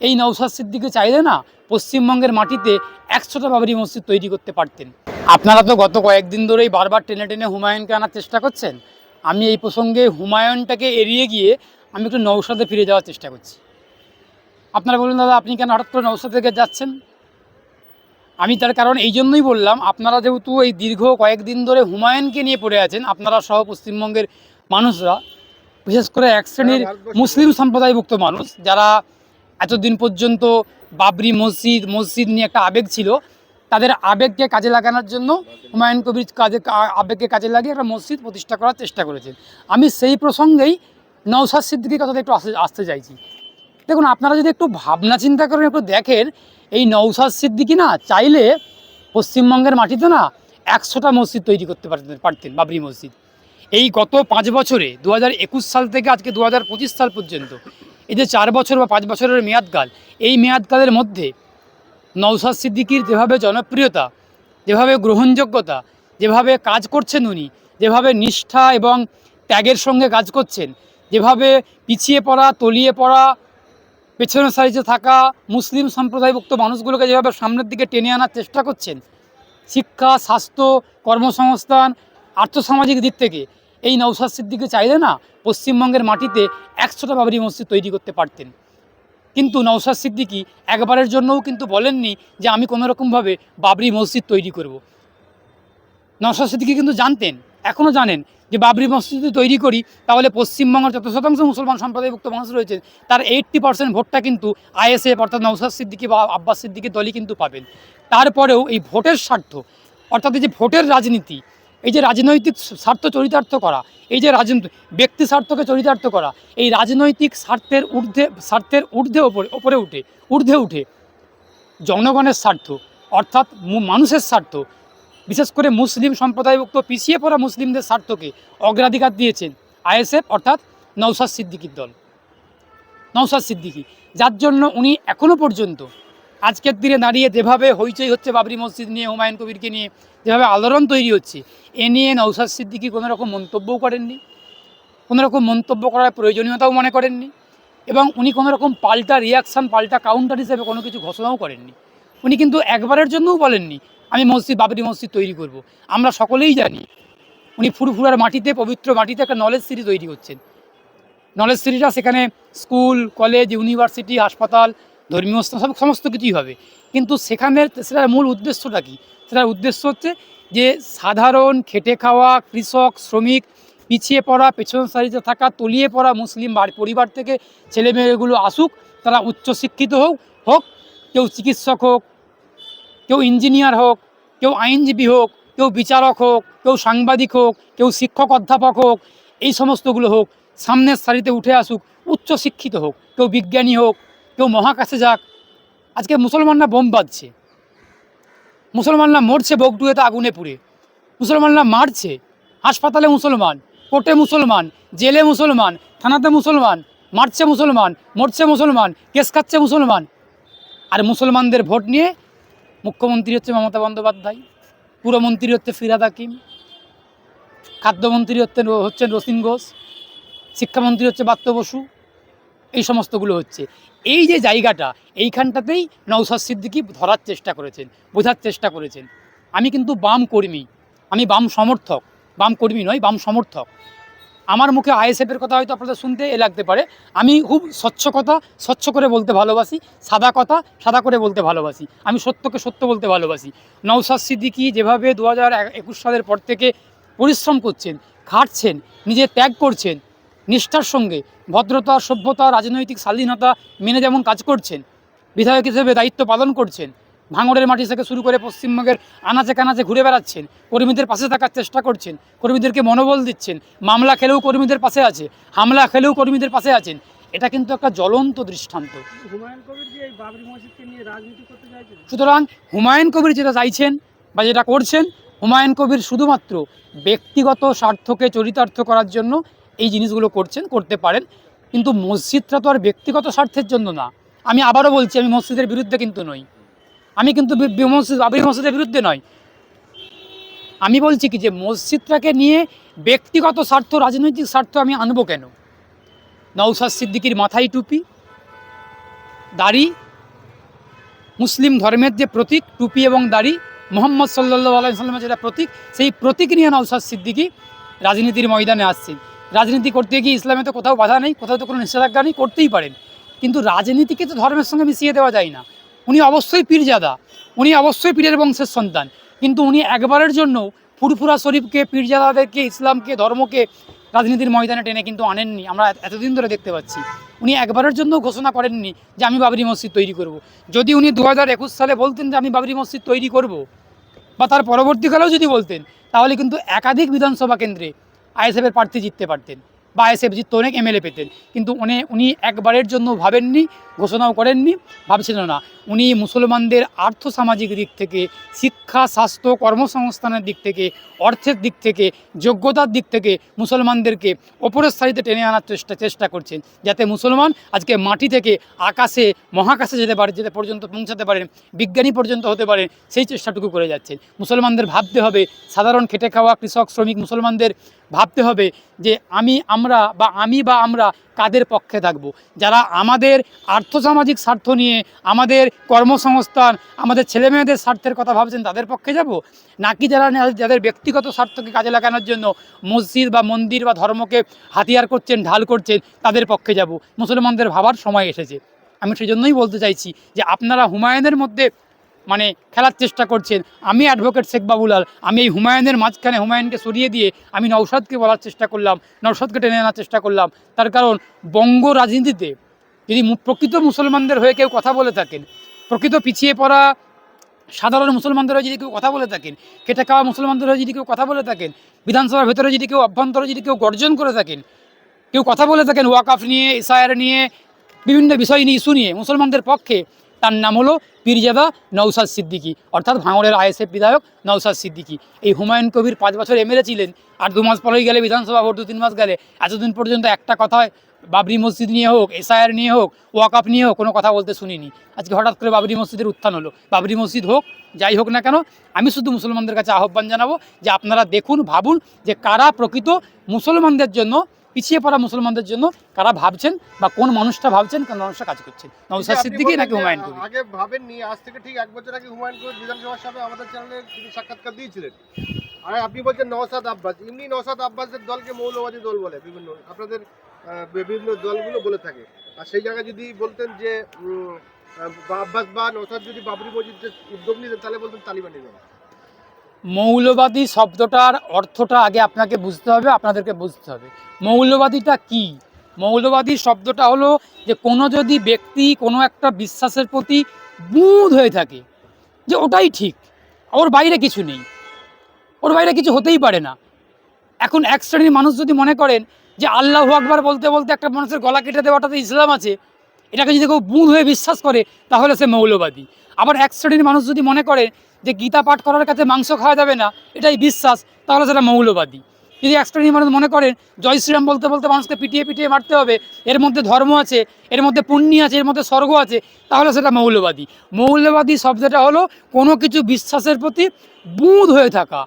এই নৌসাদ সিদ্দিকে চাইলে না পশ্চিমবঙ্গের মাটিতে একশোটা বাবরি মসজিদ তৈরি করতে পারতেন। আপনারা তো গত কয়েকদিন ধরেই বারবার টেনে টেনে হুমায়ুনকে আনার চেষ্টা করছেন। আমি এই প্রসঙ্গে হুমায়ুনটাকে এড়িয়ে গিয়ে আমি একটু নৌসাদে ফিরে যাওয়ার চেষ্টা করছি। আপনারা বলুন দাদা আপনি কেন হঠাৎ করে নৌসাদ থেকে যাচ্ছেন? আমি তার কারণ এই জন্যই বললাম আপনারা যেহেতু এই দীর্ঘ কয়েকদিন ধরে হুমায়ুনকে নিয়ে পড়ে আছেন আপনারা সহ পশ্চিমবঙ্গের মানুষরা বিশেষ করে এক শ্রেণির মুসলিম সম্প্রদায়ভুক্ত মানুষ যারা এতদিন পর্যন্ত বাবরি মসজিদ মসজিদ নিয়ে একটা আবেগ ছিল। তাদের আবেগকে কাজে লাগানোর জন্য হুমায়ুন কবির কাজে, আবেগকে কাজে লাগিয়ে একটা মসজিদ প্রতিষ্ঠা করার চেষ্টা করেছেন। আমি সেই প্রসঙ্গেই নৌসাদ সিদ্দিকির কথাটা একটু আসতে আসতে চাইছি। দেখুন, আপনারা যদি একটু ভাবনা চিন্তা করেন, একটু দেখেন, এই নৌসাদ সিদ্দিকি না চাইলে পশ্চিমবঙ্গের মাটিতে না একশোটা মসজিদ তৈরি করতে পারতেন পারতেন, বাবরি মসজিদ। এই গত পাঁচ বছরে, দু সাল থেকে আজকে দু সাল পর্যন্ত এই যে চার বছর বা পাঁচ বছরের মেয়াদকাল এই মেয়াদকালের মধ্যে নৌসাদ সিদ্দিকির যেভাবে জনপ্রিয়তা, যেভাবে গ্রহণযোগ্যতা, যেভাবে কাজ করছেন উনি, যেভাবে নিষ্ঠা এবং ত্যাগের সঙ্গে কাজ করছেন, যেভাবে পিছিয়ে পড়া, তলিয়ে পড়া, পেছনের সাইজে থাকা মুসলিম সম্প্রদায়ভুক্ত মানুষগুলোকে যেভাবে সামনের দিকে টেনে আনার চেষ্টা করছেন, শিক্ষা, স্বাস্থ্য, কর্মসংস্থান, আর্থসামাজিক দিক থেকে এই নৌসাদ সিদ্দিকে চাইলে না পশ্চিমবঙ্গের মাটিতে একশোটা বাবরি মসজিদ তৈরি করতে পারতেন কিন্তু নৌসাদ সিদ্দিকি একবারের জন্যও কিন্তু বলেননি যে আমি কোনো রকমভাবে বাবরি মসজিদ তৈরি করব। নৌসাদ সিদ্দিকি কিন্তু জানতেন এখনও জানেন যে বাবরি মসজিদ যদি তৈরি করি, তাহলে পশ্চিমবঙ্গের যত শতাংশ মুসলমান সম্প্রদায়ভুক্ত মানুষ রয়েছেন তার এইট্টি পার্সেন্ট ভোটটা কিন্তু আইএসএফ অর্থাৎ নৌসাদ সিদ্দিকি বা আব্বাস সিদ্দিকি দলই কিন্তু পাবেন তারপরেও এই ভোটের স্বার্থ, অর্থাৎ এই যে ভোটের রাজনীতি এই যে রাজনৈতিক স্বার্থ চরিতার্থ করা, এই যে রাজনীতি ব্যক্তি স্বার্থকে চরিতার্থ করা, এই রাজনৈতিক স্বার্থের ঊর্ধ্বে স্বার্থের ঊর্ধ্বে ওপরে ওপরে উঠে, ঊর্ধ্বে উঠে জনগণের স্বার্থ, অর্থাৎ মানুষের স্বার্থ, বিশেষ করে মুসলিম সম্প্রদায়ভুক্ত পিছিয়ে পড়া মুসলিমদের স্বার্থকে অগ্রাধিকার দিয়েছেন আইএসএফ, অর্থাৎ নৌসাদ সিদ্দিকির দল। নৌসাদ সিদ্দিকি, যার জন্য উনি এখনও পর্যন্ত আজকের দিনে দাঁড়িয়ে যেভাবে হইচই হচ্ছে বাবরি মসজিদ নিয়ে, হুমায়ুন কবিরকে নিয়ে, যেভাবে আলোড়ন তৈরি হচ্ছে, এ নিয়ে নৌসাদ সিদ্দিকি কোনো রকম মন্তব্যও করেননি কোনো রকম মন্তব্য করার প্রয়োজনীয়তাও মনে করেননি এবং উনি কোনো রকম পাল্টা রিয়াকশান পাল্টা কাউন্টার হিসেবে কোনো কিছু ঘোষণাও করেননি উনি কিন্তু একবারের জন্যও বলেননি, আমি মসজিদ, বাবরি মসজিদ তৈরি করব। আমরা সকলেই জানি, উনি ফুরফুরার মাটিতে, পবিত্র মাটিতে একটা নলেজ সিটি তৈরি করছেন নলেজ সিটিটা সেখানে স্কুল কলেজ ইউনিভার্সিটি হাসপাতাল ধর্মীয় স্থান সব সমস্ত কিছুই হবে। কিন্তু সেখানের সেটার মূল উদ্দেশ্যটা কী? সেটার উদ্দেশ্য হচ্ছে যে সাধারণ খেটে খাওয়া কৃষক, শ্রমিক, পিছিয়ে পড়া, পেছন সারিতে থাকা, তলিয়ে পড়া মুসলিম পরিবার থেকে ছেলেমেয়েগুলো আসুক, তারা উচ্চশিক্ষিত হোক হোক, কেউ চিকিৎসক হোক, কেউ ইঞ্জিনিয়ার হোক, কেউ আইনজীবী হোক, কেউ বিচারক হোক, কেউ সাংবাদিক হোক, কেউ শিক্ষক অধ্যাপক হোক, এই সমস্তগুলো হোক, সামনের সারিতে উঠে আসুক উচ্চশিক্ষিত হোক, কেউ বিজ্ঞানী হোক কেউ মহাকাশে যাক। আজকে মুসলমানরা বোম বাঁধছে। মুসলমানরা মরছে বগডুয়েতে আগুনে পুড়ে। মুসলমানরা মারছে। হাসপাতালে মুসলমান, কোর্টে মুসলমান, জেলে মুসলমান, থানাতে মুসলমান, মারছে মুসলমান, মরছে মুসলমান, কেস খাচ্ছে মুসলমান। আর মুসলমানদের ভোট নিয়ে মুখ্যমন্ত্রী হচ্ছে মমতা বন্দ্যোপাধ্যায়, পুরমন্ত্রী হচ্ছে ফিরাদ হাকিম, খাদ্যমন্ত্রী হচ্ছেন হচ্ছেন রসিন ঘোষ, শিক্ষামন্ত্রী হচ্ছে বাত্য বসু এই সমস্তগুলো হচ্ছে। এই যে জায়গাটা, এইখানটাতেই নৌসাদ সিদ্দিকি ধরার চেষ্টা করেছেন, বোঝার চেষ্টা করেছেন। আমি কিন্তু বাম কর্মী, আমি বাম সমর্থক, বাম কর্মী নয়, বাম সমর্থক। আমার মুখে আইএসএফের কথা হয়তো আপনাদের শুনতে এ লাগতে পারে। আমি খুব স্বচ্ছ কথা, স্বচ্ছ করে বলতে ভালোবাসি, সাদা কথা, সাদা করে বলতে ভালোবাসি। আমি সত্যকে সত্য বলতে ভালোবাসি। নৌসাদ সিদ্দিকি যেভাবে দু হাজার একুশ সালের পর থেকে পরিশ্রম করছেন, খাটছেন, নিজে ত্যাগ করছেন নিষ্ঠার সঙ্গে ভদ্রতা সভ্যতা রাজনৈতিক স্বাধীনতা মেনে যেমন কাজ করছেন বিধায়ক হিসেবে দায়িত্ব পালন করছেন ভাঙড়ের মাটি থেকে শুরু করে পশ্চিমবঙ্গের আনাচে কানাচে ঘুরে বেড়াচ্ছেন কর্মীদের পাশে থাকার চেষ্টা করছেন কর্মীদেরকে মনোবল দিচ্ছেন মামলা খেলেও কর্মীদের পাশে আছে হামলা খেলেও কর্মীদের পাশে আছেন এটা কিন্তু একটা জ্বলন্ত দৃষ্টান্ত। হুমায়ুন কবির যে এই বাবরি মসজিদকে নিয়ে রাজনীতি করতে চাইছেন? সুতরাং হুমায়ুন কবির যেটা চাইছেন বা যেটা করছেন হুমায়ুন কবির শুধুমাত্র ব্যক্তিগত স্বার্থকে চরিতার্থ করার জন্য এই জিনিসগুলো করছেন, করতে পারেন। কিন্তু মসজিদটা তো আর ব্যক্তিগত স্বার্থের জন্য না। আমি আবারও বলছি, আমি মসজিদের বিরুদ্ধে কিন্তু নই। আমি কিন্তু মসজিদ মসজিদের বিরুদ্ধে নয়। আমি বলছি কি যে, মসজিদটাকে নিয়ে ব্যক্তিগত স্বার্থ, রাজনৈতিক স্বার্থ আমি আনব কেন? নৌসাদ সিদ্দিকির মাথায় টুপি, দাড়ি, মুসলিম ধর্মের যে প্রতীক, টুপি এবং দাড়ি, মোহাম্মদ সাল্লাহ আলাইসাল্লামের যেটা প্রতীক, সেই প্রতীক নিয়ে নওসাদ সিদ্দিকি রাজনীতির ময়দানে আসছেন। রাজনীতি করতে গিয়ে ইসলামে তো কোথাও বাধা নেই, কোথাও তো কোনো নিষেধাজ্ঞা নেই, করতেই পারেন। কিন্তু রাজনীতিকে তো ধর্মের সঙ্গে মিশিয়ে দেওয়া যায় না। উনি অবশ্যই পীরজাদা, উনি অবশ্যই পীরের বংশের সন্তান। কিন্তু উনি একবারের জন্য ফুরফুরা শরীফকে, পীরজাদাদেরকে, ইসলামকে, ধর্মকে রাজনীতির ময়দানে টেনে কিন্তু আনেননি, আমরা এতদিন ধরে দেখতে পাচ্ছি। উনি একবারের জন্য ঘোষণা করেননি যে আমি বাবরি মসজিদ তৈরি করব। যদি উনি দু হাজার একুশ সালে বলতেন যে আমি বাবরি মসজিদ তৈরি করব, বা তার পরবর্তীকালেও যদি বলতেন, তাহলে কিন্তু একাধিক বিধানসভা কেন্দ্রে আইএসএফের প্রার্থী জিততে পারতেন বা আইএসএফ জিততে অনেক এমএলএ পেতেন। কিন্তু উনি উনি একবারের জন্য ভাবেননি, ঘোষণাও করেননি, ভাবছিলেন না। উনি মুসলমানদের আর্থসামাজিক দিক থেকে, শিক্ষা, স্বাস্থ্য, কর্মসংস্থানের দিক থেকে, অর্থের দিক থেকে, যোগ্যতার দিক থেকে মুসলমানদেরকে ওপরের সারিতে টেনে আনার চেষ্টা চেষ্টা করছেন। যাতে মুসলমান আজকে মাটি থেকে আকাশে, মহাকাশে যেতে পারে, যেতে পর্যন্ত পৌঁছাতে পারেন বিজ্ঞানী পর্যন্ত হতে পারেন সেই চেষ্টাটুকু করে যাচ্ছেন। মুসলমানদের ভাবতে হবে, সাধারণ খেটে খাওয়া কৃষক, শ্রমিক, মুসলমানদের ভাবতে হবে যে আমি, আমরা বা আমি বা আমরা কাদের পক্ষে থাকব? যারা আমাদের আর্থসামাজিক স্বার্থ নিয়ে আমাদের কর্মসংস্থান, আমাদের ছেলেমেয়েদের স্বার্থের কথা ভাবছেন, তাদের পক্ষে যাব? নাকি যারা যাদের ব্যক্তিগত স্বার্থকে কাজে লাগানোর জন্য মসজিদ বা মন্দির বা ধর্মকে হাতিয়ার করছেন, ঢাল করছেন, তাদের পক্ষে যাব? মুসলমানদের ভাবার সময় এসেছে। আমি সেই জন্যই বলতে চাইছি যে আপনারা হুমায়ুনের মধ্যে মানে খেলার চেষ্টা করছেন। আমি অ্যাডভোকেট শেখ বাবুলাল, আমি এই হুমায়ুনের মাঝখানে হুমায়ুনকে সরিয়ে দিয়ে আমি নৌসাদকে বলার চেষ্টা করলাম নৌসাদকে টেনে আনার চেষ্টা করলাম। তার কারণ বঙ্গ রাজনীতিতে যদি প্রকৃত মুসলমানদের হয়ে কেউ কথা বলে থাকেন, প্রকৃত পিছিয়ে পড়া সাধারণ মুসলমানদের হয়ে যদি কেউ কথা বলে থাকেন খেটে খাওয়া মুসলমানদের হয়ে যদি কেউ কথা বলে থাকেন, বিধানসভার ভেতরে যদি কেউ অভ্যন্তরে যদি কেউ গর্জন করে থাকেন, কেউ কথা বলে থাকেন ওয়াকাফ নিয়ে ইসায়ার নিয়ে, বিভিন্ন বিষয় নিয়ে, ইস্যু নিয়ে, মুসলমানদের পক্ষে তার নাম হলো পীরজাদা নৌসাদ সিদ্দিকী, অর্থাৎ ভাঙড়ের আইএসএফ বিধায়ক নৌসাদ সিদ্দিকী। এই হুমায়ুন কবির পাঁচ বছর এমএলএ ছিলেন, আর দু মাস পরেই গেলে বিধানসভা ভোট, দু তিন মাস গেলে। এতদিন পর্যন্ত একটা কথা বাবরি মসজিদ নিয়ে হোক, এসআইআর নিয়ে হোক ওয়াকাপ নিয়ে হোক, কোনো কথা বলতে শুনিনি। আজকে হঠাৎ করে বাবরি মসজিদের উত্থান হলো। বাবরি মসজিদ হোক, যাই হোক না কেন, আমি শুধু মুসলমানদের কাছে আহ্বান জানাব যে আপনারা দেখুন, ভাবুন যে কারা প্রকৃত মুসলমানদের জন্য পিছিয়ে পড়া মুসলমানদের জন্য কারা ভাবছেন বা কোন মানুষটা ভাবছেন কোন মানুষটা কাজ করছেন আপনি সিদ্দিকী নাকি হুমায়ুন কবির? আগে ভাবেননি আজ থেকে ঠিক এক বছর আগে হুমায়ুন কবির বিধানসভার সামনে আমাদের চ্যানেলে তিনি সাক্ষাৎকার দিয়েছিলেন। আর আপনি বলছেন নওসাদ আব্বাস এমনি নওসাদ আব্বাসের দলকে মৌলবাদী দল বলে বিভিন্ন আপনাদের বিভিন্ন দলগুলো বলে থাকে। আর সেই জায়গায় যদি বলতেন যে আব্বাস বা নওসাদ যদি বাবরি মসজিদের উদ্যোগ নিতেন তাহলে বলতেন তালিবানি দল মৌলবাদী শব্দটার অর্থটা আগে আপনাকে বুঝতে হবে, আপনাদেরকে বুঝতে হবে। মৌলবাদীটা কি? মৌলবাদী শব্দটা হলো যে কোনো যদি ব্যক্তি কোনো একটা বিশ্বাসের প্রতি বুধ হয়ে থাকে, যে ওটাই ঠিক, ওর বাইরে কিছু নেই, ওর বাইরে কিছু হতেই পারে না। এখন এক শ্রেণির মানুষ যদি মনে করেন যে আল্লাহ আকবার বলতে বলতে একটা মানুষের গলা কেটে দেওয়াটাতে ইসলাম আছে, এটাকে যদি কেউ বুধ হয়ে বিশ্বাস করে, তাহলে সে মৌলবাদী। আবার এক শ্রেণির মানুষ যদি মনে করে যে গীতা পাঠ করার কাছে মাংস খাওয়া যাবে না, এটাই বিশ্বাস, তাহলে সেটা মৌলবাদী। যদি এক শ্রেণির মানুষ মনে করেন, জয় শ্রীরাম বলতে বলতে মানুষকে পিটিয়ে পিটিয়ে মারতে হবে, এর মধ্যে ধর্ম আছে, এর মধ্যে পুণ্যি আছে, এর মধ্যে স্বর্গ আছে, তাহলে সেটা মৌলবাদী। মৌলবাদী শব্দটা হলো কোনো কিছু বিশ্বাসের প্রতি বুধ হয়ে থাকা।